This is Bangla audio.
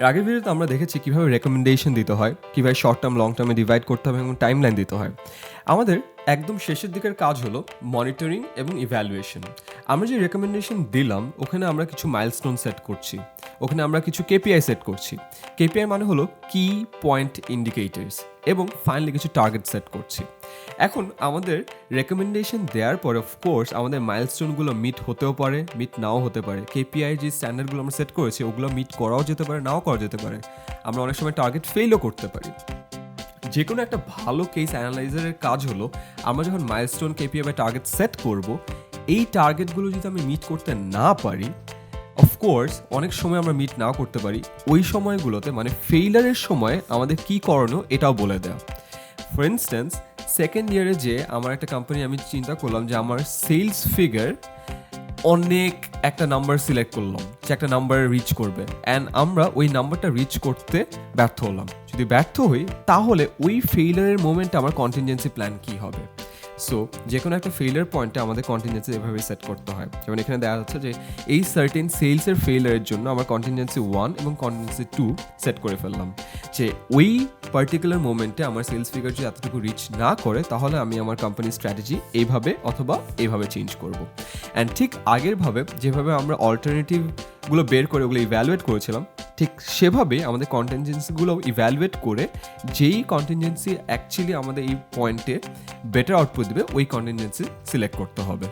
এর আগের ভিডিওতে আমরা দেখেছি কীভাবে রেকমেন্ডেশন দিতে হয়, কীভাবে শর্ট টার্ম লং টার্মে ডিভাইড করতে হবে এবং টাইম লাইন দিতে হয়। আমাদের একদম শেষের দিকের কাজ হলো মনিটরিং এবং ইভ্যালুয়েশন আমরা যে রেকমেন্ডেশন দিলাম, ওখানে আমরা কিছু মাইলস্টোন সেট করছি। ওখানে আমরা কিছু কেপিআই সেট করছি। কেপিআই মানে হলো কি পয়েন্ট ইন্ডিকেটার্স এবং ফাইনালি কিছু টার্গেট সেট করছি। এখন আমাদের রেকমেন্ডেশন দেওয়ার পরে অফকোর্স আমাদের মাইলস্টোনগুলো মিট হতেও পারে মিট নাও হতে পারে। কেপিআই যে স্ট্যান্ডার্ডগুলো আমরা সেট করেছি, ওগুলো মিট করাও যেতে পারে, নাও করা যেতে পারে। আমরা অনেক সময় টার্গেট ফেলও করতে পারি। যে কোনো একটা ভালো কেস অ্যানালাইজারের কাজ হলো, আমরা যখন মাইলস্টোন কেপিআই বা টার্গেট সেট করব, এই টার্গেটগুলো যদি আমি মিট করতে না পারি অফকোর্স অনেক সময় আমরা মিট না করতে পারি। ওই সময়গুলোতে মানে ফেইলারের সময় আমাদের কী করণীয় এটাও বলে দেওয়া ফর ইনস্ট্যান্স সেকেন্ড ইয়ারে যে আমার একটা কোম্পানি আমি চিন্তা করলাম যে আমার সেলস ফিগার অনেক একটা নাম্বার সিলেক্ট করলাম, যে একটা নাম্বার রিচ করবে। অ্যান্ড আমরা ওই নাম্বারটা রিচ করতে ব্যর্থ হলাম। যদি ব্যর্থ হই, তাহলে ওই ফেইলারের মোমেন্টে আমার কন্টিনজেন্সি প্ল্যান কী হবে? সো যে কোনো একটা ফেইলার পয়েন্টে আমাদের কন্টিনজেন্সি এভাবে সেট করতে হয়। যেমন এখানে দেখা যাচ্ছে যে, এই সার্টেন সেলসের ফেইলারের জন্য আমার কন্টিনজেন্সি ওয়ান এবং কন্টিনজেন্সি টু সেট করে ফেললাম। যে ওই পার্টিকুলার মোমেন্টে আমার সেলস ফিগার যদি এতটুকু রিচ না করে, তাহলে আমি আমার কোম্পানির স্ট্র্যাটেজি এইভাবে অথবা এইভাবে চেঞ্জ করব। অ্যান্ড ঠিক আগেরভাবে যেভাবে আমরা অল্টারনেটিভগুলো বের করে ওগুলো ইভ্যালুয়েট করেছিলাম, ঠিক সেভাবে আমাদের কন্টেনজেন্সিগুলো ইভ্যালুয়েট করে যেই কন্টেনজেন্সি অ্যাকচুয়ালি আমাদের এই পয়েন্টে বেটার আউটপুট দেবে, ওই কন্টিনজেন্সি সিলেক্ট করতে হবে।